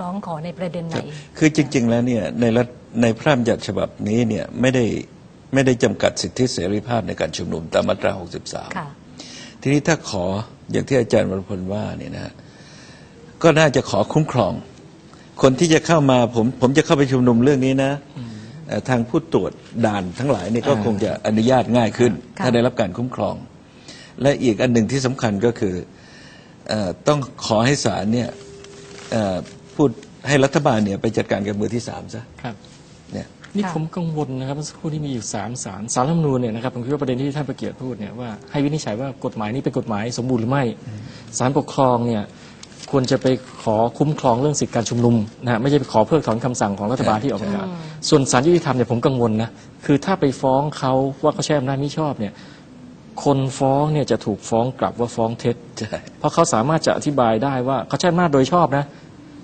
ร้องขอในประเด็นไหน คือจริง ๆ แล้วเนี่ยในรัฐในพระราชบัญญัติฉบับนี้เนี่ยไม่ได้ไม่ได้จำกัดสิทธิเสรีภาพในการชุมนุมตามมาตรา 63ค่ะทีนี้ถ้าขออย่างที่อาจารย์วรพลว่าเนี่ยนะฮะก็น่าจะขอคุ้มครอง คนที่จะเข้ามาผมผมจะเข้าไปชุมนุมเรื่องนี้นะเอ่อทางผู้ตรวจด่านทั้งหลายเนี่ยก็อ่าคงจะอนุญาตง่ายขึ้นค่ะถ้าได้รับการคุ้มครอง และอีกอันหนึ่งที่สำคัญก็คือเออต้องขอให้ศาลเนี่ยเอ่อ พูดให้รัฐบาลเนี่ยไปจัดการกับมือที่สามซะครับเนี่ย นี่ค่ะผมกังวลนะครับเมื่อสักครู่ที่มีอยู่สามสารสารรัฐธรรมนูญเนี่ยนะครับผมคิดว่าประเด็นที่ท่านประเกียรติพูดเนี่ยว่าให้วินิจฉัยว่ากฎหมายนี้เป็นกฎหมายสมบูรณ์หรือไม่ศาลปกครองเนี่ยควรจะไปขอคุ้มครองเรื่องสิทธิการชุมนุมนะฮะไม่ใช่ไปขอเพิกถอนคำสั่งของรัฐบาลที่ออกประกาศส่วนศาลยุติธรรมเนี่ยผมกังวลนะคือถ้าไปฟ้องเขาว่าเขาใช้อำนาจมิชอบเนี่ยคนฟ้องเนี่ยจะถูกฟ้องกลับว่าฟ้องเท็จ ใช่ เพราะเขาสามารถจะอธิบายได้ว่าเขาใช้อำนาจโดยชอบนะ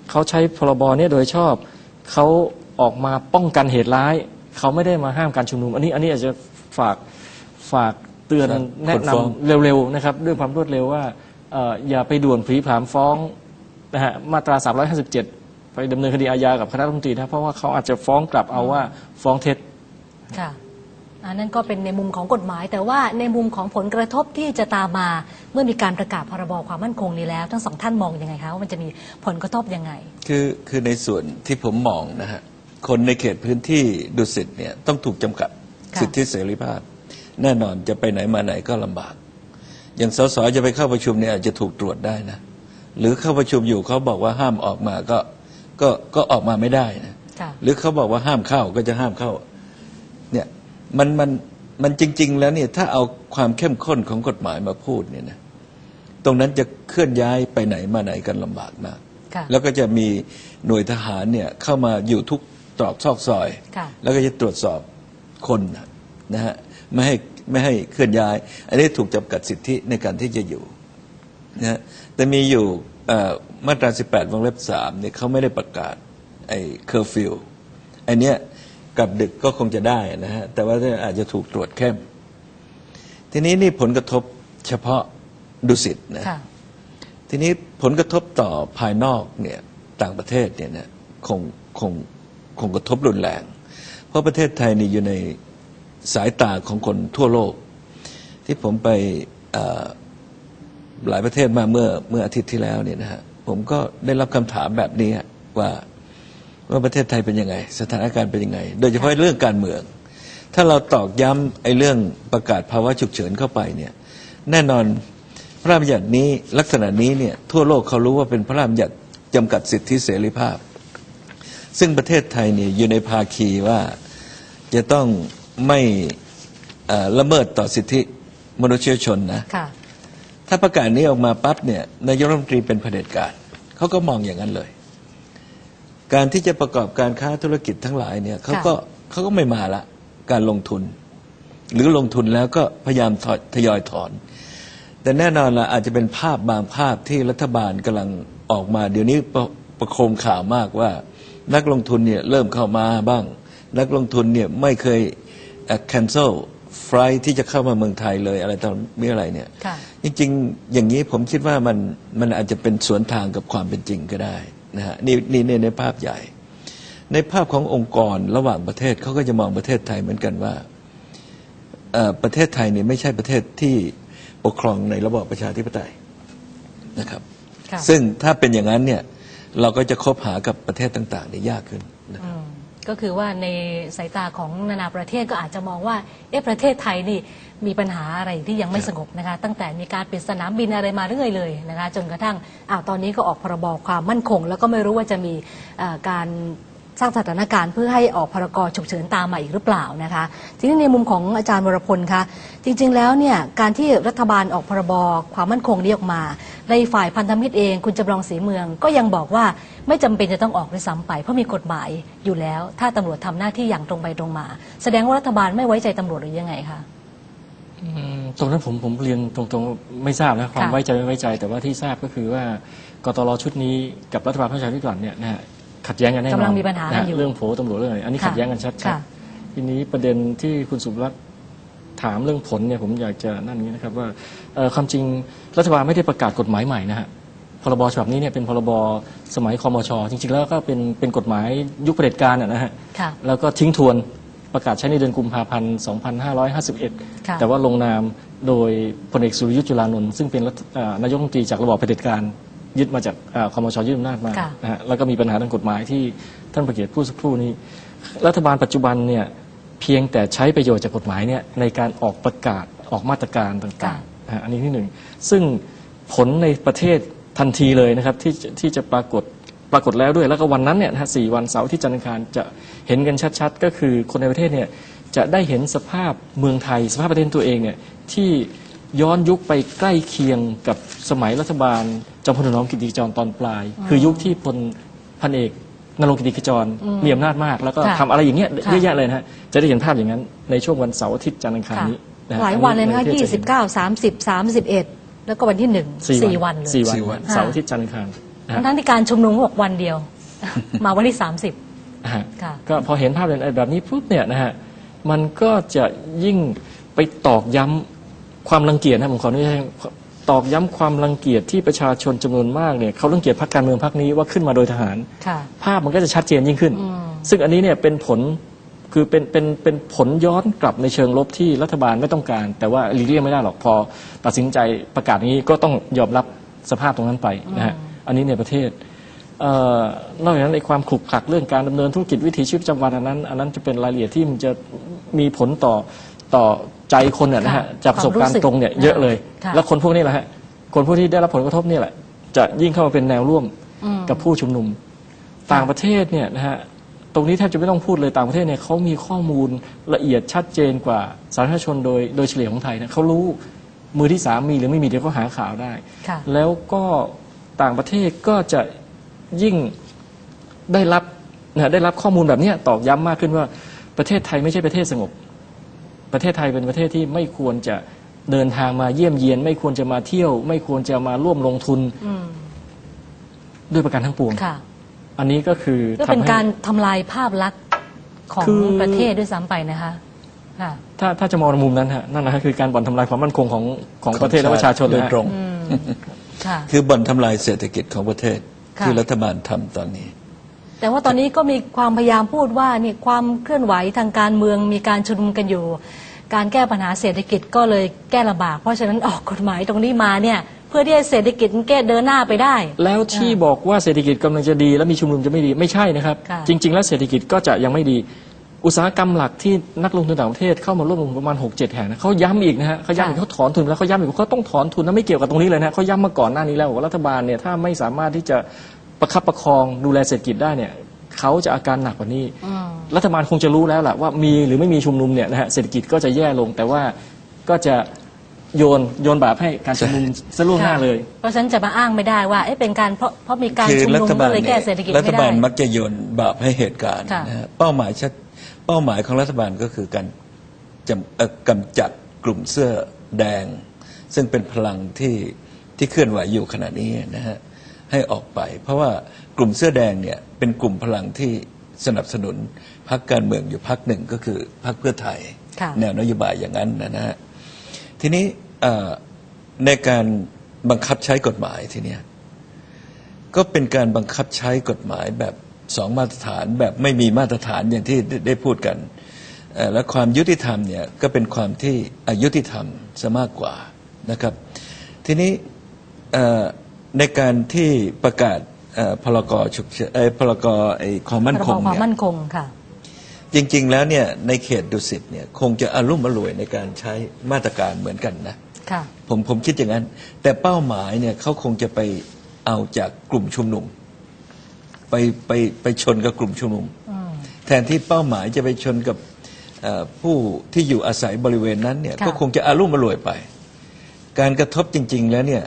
เขาใช้พรบเนี่ยโดยชอบเขาออกมาป้องกันเหตุร้าย เขาไม่ได้มาห้ามการชุมนุม อันนี้อันนี้อาจจะฝากฝากเตือนครับแนะคนฟ้องนำเร็วๆนะครับ ด้วยความรวดเร็วว่าเอ่ออย่าไปด่วนผลีผลามฟ้องนะฮะมาตรา 357 ไปดำเนินคดีอาญากับคณะรัฐมนตรีนะเพราะว่าเขาอาจจะฟ้องกลับเอาว่าฟ้องเท็จค่ะ อันนั้นก็เป็นในมุมของกฎหมาย แต่ว่าในมุมของผลกระทบที่จะตามมา เมื่อมีการประกาศพรบความมั่นคงนี้แล้ว ทั้งสองท่านมองยังไงคะว่ามันจะมีผลกระทบยังไง คือคือในส่วนที่ผมมองนะฮะคนในเขตพื้นที่ดุสิตเนี่ยต้องถูกจำกัดค่ะ สิทธิเสรีภาพ แน่นอนจะไปไหนมาไหนก็ลำบาก อย่างสสจะไปเข้าประชุมเนี่ยอาจจะถูกตรวจได้นะ หรือเข้าประชุมอยู่เขาบอกว่าห้ามออกมาก็ก็ก็ออกมาไม่ได้นะ ค่ะ หรือเขาบอกว่าห้ามเข้าก็จะห้ามเข้า เนี่ย มันมันมันจริง ๆ แล้วเนี่ยถ้าเอาความเข้มข้นของกฎหมายมาพูดเนี่ยนะตรงนั้นจะเคลื่อนย้ายไปไหนมาไหนกันลำบากมากค่ะแล้วก็จะมีหน่วยทหารเนี่ยเข้ามาอยู่ทุกตรอกซอกซอยค่ะแล้วก็จะตรวจสอบคนนะนะฮะไม่ให้ไม่ให้เคลื่อนย้าย อันนี้ถูกจำกัดสิทธิในการที่จะอยู่นะฮะแต่มีอยู่เอ่อมาตรา 18 วงเล็บ3เนี่ยเขาไม่ได้ประกาศไอ้เคอร์ฟิวไอ้เนี้ย กลับดึกก็คงจะได้นะฮะแต่ว่าอาจจะถูกตรวจเข้ม ทีนี้นี่ผลกระทบเฉพาะดุสิตนะค่ะทีนี้ผลกระทบต่อภายนอกเนี่ยต่างประเทศเนี่ยนะคงคงคงกระทบรุนแรง เพราะประเทศไทยนี่อยู่ในสายตาของคนทั่วโลก ที่ผมไปเอ่อหลายประเทศมาเมื่อเมื่ออาทิตย์ที่แล้วเนี่ยนะฮะผมก็ได้รับคำถามแบบนี้ว่า ว่าประเทศไทยเป็นยังไง สถานการณ์เป็นยังไง โดยเฉพาะเรื่องการเมือง ถ้าเราตอกย้ำไอ้เรื่องประกาศภาวะฉุกเฉินเข้าไปเนี่ยแน่นอนพระราชบัญญัตินี้ลักษณะนี้เนี่ยทั่วโลกเขารู้ว่าเป็นพระราชบัญญัติจำกัดสิทธิเสรีภาพ ซึ่งประเทศไทยเนี่ยอยู่ในภาคีว่าจะต้องไม่เอ่อละเมิดต่อสิทธิมนุษยชนนะค่ะถ้าประกาศนี้ออกมาปั๊บเนี่ยนายกรัฐมนตรีเป็นเผด็จการเขาก็มองอย่างนั้นเลย การที่จะประกอบการค้าธุรกิจทั้งหลายเนี่ยเขาก็เขาก็ไม่มาละการลงทุน หรือลงทุนแล้วก็พยายามถอยทยอยถอน แต่แน่นอนละอาจจะเป็นภาพบางภาพที่รัฐบาลกำลังออกมา เดี๋ยวนี้ประประโคมข่าวมากว่า นักลงทุนเนี่ยเริ่มเข้ามาบ้าง นักลงทุนเนี่ยไม่เคยเอ่อ cancel ไฟล์ที่จะเข้ามาเมืองไทยเลยอะไรตอนมีอะไรเนี่ยค่ะจริงๆ อย่างนี้ผมคิดว่ามันมันอาจจะเป็นสวนทางกับความเป็นจริงก็ได้ นะฮะนี่นี่ในในภาพใหญ่ ในภาพขององค์กรระหว่างประเทศเขาก็จะมองประเทศไทยเหมือนกันว่าเอ่อประเทศไทยเนี่ยไม่ใช่ประเทศที่ปกครองในระบอบประชาธิปไตยนะครับค่ะซึ่งถ้าเป็นอย่างนั้นเนี่ยเราก็จะคบหากับประเทศต่างๆเนี่ยยากขึ้นนะครับอืม ก็คือว่าในสายตาของนานาประเทศก็อาจจะมองว่าเอ๊ะประเทศไทยนี่มีปัญหาอะไรที่ยังไม่สงบนะคะ ตั้งแต่มีการปิดสนามบินอะไรมาเรื่อยเลยนะคะ จนกระทั่งอ้าวตอนนี้ก็ออกพรบความมั่นคง แล้วก็ไม่รู้ว่าจะมีการ สร้างสถานการณ์เพื่อให้ออกพรกฉุกเฉินตามมาอีกหรือเปล่านะคะทีนี้ในมุมของอาจารย์วรพลคะจริง ๆ แล้วเนี่ยการที่รัฐบาลออกพรบความมั่นคงนี้ออกมา ในฝ่ายพันธมิตรเองคุณจำลองศรีเมือง ก็ยังบอกว่าไม่จำเป็นจะต้องออกด้วยซ้ำไป เพราะมีกฎหมายอยู่แล้ว ถ้าตำรวจทำหน้าที่อย่างตรงไปตรงมา แสดงว่ารัฐบาลไม่ไว้ใจตำรวจหรือยังไงคะอืมตรงนั้นผมผมเรียนตรงๆไม่ทราบนะความค่ะไว้ใจไม่ไว้ใจ แต่ว่าที่ทราบก็คือว่ากตรชุดนี้กับรัฐบาลประชาธิปัตย์เนี่ยนะฮะ ขัดแย้งกันแน่นอนกำลังมีปัญหากันอยู่ะเรื่องโผตำรวจเรื่องอะไรอันนี้ค่ะขัดแย้งกันชัดค่ะๆทีนี้ประเด็นที่คุณสุรัตน์ถามเรื่องผลเนี่ยผมอยากจะนั่นอย่างนี้นะครับว่าเอ่อความจริงรัฐบาลไม่ได้ประกาศกฎหมายใหม่นะฮะพรบฉบับนี้เนี่ยเป็นพรบสมัยคอมช จริง ๆ แล้วก็เป็นเป็นกฎหมายยุคเผด็จการอะนะฮะค่ะแล้วก็ทิ้งทวนประกาศใช้ในเดือนกุมภาพันธ์ค่ะ2551 แต่ว่าลงนามโดยพลเอกสุรยุทธ์จุลานนท์ซึ่งเป็นรัฐอ่านายกรัฐมนตรีจากระบอบเผด็จการ ยึดมาจากอ่าคอมชยึดอำนาจมาค่ะนะฮะแล้วก็มีปัญหาทางกฎหมายที่ท่านประเกียรติพูดสักครู่นี้ รัฐบาลปัจจุบันเนี่ยเพียงแต่ใช้ประโยชน์จากกฎหมายเนี่ยในการออกประกาศออกมาตรการต่างๆนะฮะอันนี้ที่หนึ่งซึ่งผลในประเทศทันทีเลยนะครับที่จะที่จะปรากฏปรากฏแล้วด้วย แล้วก็วันนั้นเนี่ยนะฮะสี่วันเสาร์ที่จันทร์อังคารจะเห็นกันชัด ๆ ก็คือคนในประเทศเนี่ยจะได้เห็นสภาพเมืองไทย สภาพประเทศตัวเองเนี่ยที่ ย้อนยุคไปใกล้เคียงกับสมัยรัฐบาลจอมพลถนอมกิติขจรตอนปลาย คือยุคที่พลพันเอกนรงค์กิติขจรมีอำนาจมาก แล้วก็ค่ะทำอะไรอย่างเงี้ยค่ะเยอะแยะเลยนะฮะจะได้เห็นภาพอย่างนั้นในช่วงวันเสาร์อาทิตย์จันทร์อังคารค่ะนี้ะฮะหลายวันเลยนะคะอัยี่สิบเก้าสามสิบสามสิบเอ็ดแล้วก็วันที่หนึ่งสี่สี่วัวันนเลยสี่สี่วัวันน เสาร์อาทิตย์จันทร์อังคารนะฮะทั้งที่การชุมนุมหกวันเดียว มาวันที่สามสิบฮะค่ะ ก็พอเห็นภาพแบบนี้ปุ๊บเนี่ยนะฮะมันก็จะยิ่งไปตอกย้ำ ความรังเกียจนะผมขออนุญาตตอกย้ำความรังเกียจที่ประชาชนจำนวนมากเนี่ยเขารังเกียจพรรคการเมืองพรรคนี้ว่าขึ้นมาโดยทหารค่ะภาพมันก็จะชัดเจนยิ่งขึ้นอืมซึ่งอันนี้เนี่ยเป็นผลคือเป็นเป็นเป็นผลย้อนกลับในเชิงลบที่รัฐบาลไม่ต้องการ แต่ว่าหลีกเลี่ยงไม่ได้หรอกพอตัดสินใจประกาศอย่างนี้ก็ต้องยอมรับสภาพตรงนั้นไปนะฮะอันนี้ในประเทศเอ่อนอกจากนั้นในความขลุกขลักเรื่องการดำเนินธุรกิจวิถีชีวิตประจำวันอันนั้น อันนั้นจะเป็นรายละเอียดที่มันจะมีผลต่อต่อ ใจคนเนี่ยนะฮะค่ะจากประสบการณ์ตรงเนี่ยความรู้สึกเยอะเลยค่ะแล้วคนพวกนี้แหละฮะคนพวกที่ได้รับผลกระทบเนี่ยแหละ จะยิ่งเข้ามาเป็นแนวร่วมอืมกับผู้ชุมนุม ต่างประเทศเนี่ยนะฮะตรงนี้แทบจะไม่ต้องพูดเลยต่างประเทศเนี่ยเขามีข้อมูลละเอียดชัดเจนกว่าสาธารณชนโดยโดยเฉลี่ยของไทยนะเขารู้มือที่สามมีหรือไม่มีเดี๋ยวเขาหาข่าวได้ค่ะแล้วก็ต่างประเทศก็จะยิ่งได้รับนะได้รับข้อมูลแบบเนี้ยตอกย้ำมากขึ้นว่าประเทศไทยไม่ใช่ประเทศสงบ ประเทศไทยเป็นประเทศที่ไม่ควรจะเดินทางมาเยี่ยมเยียน ไม่ควรจะมาเที่ยว ไม่ควรจะมาร่วมลงทุนอืมด้วยประการทั้งปวงค่ะ อันนี้ก็คือก็เป็นทำให้การทำลายภาพลักษณ์ของคือประเทศด้วยซ้ำไปนะคะค่ะถ้าถ้าจะมองในมุมนั้นฮะนั่นนะฮะคือการบ่อนทำลายความมั่นคงของของของประเทศและประชาชนโดยนะฮะตรงอืมค่ะคือบ่อนทำลายเศรษฐกิจของประเทศค่ะที่รัฐบาลทำตอนนี้ แต่ว่าตอนนี้ก็มีความพยายามพูดว่านี่ความเคลื่อนไหวทางการเมืองมีการชุมนุมกันอยู่ การแก้ปัญหาเศรษฐกิจก็เลยแก้ลำบาก เพราะฉะนั้นออกกฎหมายตรงนี้มาเนี่ยเพื่อที่ให้เศรษฐกิจมันแก้เดินหน้าไปได้ แล้วที่บอกว่าเศรษฐกิจกำลังจะดี แล้วมีชุมนุมจะไม่ดีไม่ใช่นะครับ ค่ะ จริง ๆ แล้วเศรษฐกิจก็จะยังไม่ดี อุตสาหกรรมหลักที่นักลงทุนต่างประเทศเข้ามาร่วมลงทุนประมาณ 6 7 แห่งนะเขาย้ำอีกนะฮะเขาย้ำอีกเขาถอนทุนแล้วเขาย้ำอีกว่าเขาต้องถอนทุนนะไม่เกี่ยวกับตรงนี้เลยนะเขาย้ำมาก่อนหน้านี้แล้วว่ารัฐบาลเนี่ยถ้าไม่สามารถที่จะ ประคับประคองดูแลเศรษฐกิจได้เนี่ยเขาจะอาการหนักกว่านี้อืมรัฐบาลคงจะรู้แล้วแหละว่ามีหรือไม่มีชุมนุมเนี่ยนะฮะเศรษฐกิจก็จะแย่ลง แต่ว่าก็จะโยนโยนบาปให้การชุมนุมซะล่วงหน้าเลย เพราะฉะนั้นจะมาอ้างไม่ได้ว่าเอ๊ะเป็นการเพราะเพราะมีการคือชุมรันุมฐบาก็ลเลยเนี่แก้ยเศรษฐกิจรัฐไม่บาได้ลมักจะโยนบาปให้เหตุการณ์ค่ะนะฮะเป้าหมายชัดเป้าหมายของรัฐบาลก็คือการจำเอ่อกำจัดกลุ่มเสื้อแดง ซึ่งเป็นพลังที่ที่เคลื่อนไหวอยู่ขณะนี้นะฮะ ให้ออกไป เพราะว่ากลุ่มเสื้อแดงเนี่ยเป็นกลุ่มพลังที่สนับสนุนพรรคการเมืองอยู่พรรคหนึ่งก็คือพรรคเพื่อไทยค่ะแนวนโยบายอย่างนั้นนะฮะทีนี้เอ่อในการบังคับใช้กฎหมายทีเนี้ยก็เป็นการบังคับใช้กฎหมายแบบสองมาตรฐานแบบไม่มีมาตรฐานอย่างที่ได้ได้พูดกันเอ่อและความยุติธรรมเนี่ยก็เป็นความที่อายุติธรรมซะมากกว่านะครับ ทีนี้เอ่อ ในการที่ประกาศเอ่อพลกฉุกเฉินเอ่อพลกไอ้ความมั่นคงพรบความเนี่ย มั่นคงค่ะ จริง ๆ แล้วเนี่ยในเขตดุสิตเนี่ยคงจะอารุ่มอร่วยในการใช้มาตรการเหมือนกันนะ ค่ะ ผมผมคิดอย่างนั้น แต่เป้าหมายเนี่ยเขาคงจะไปเอาจากกลุ่มชุมนุม ไปไปไปชนกับกลุ่มชุมนุม อืม แทนที่เป้าหมายจะไปชนกับเอ่อผู้ที่อยู่อาศัยบริเวณนั้นเนี่ยค่ะ ก็คงจะอารุ่มอร่วยไป การกระทบจริง ๆ แล้วเนี่ย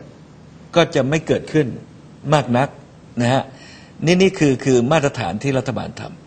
ก็จะไม่เกิดขึ้นมากนักนะฮะนี่นี่คือคือมาตรฐานที่รัฐบาลทำ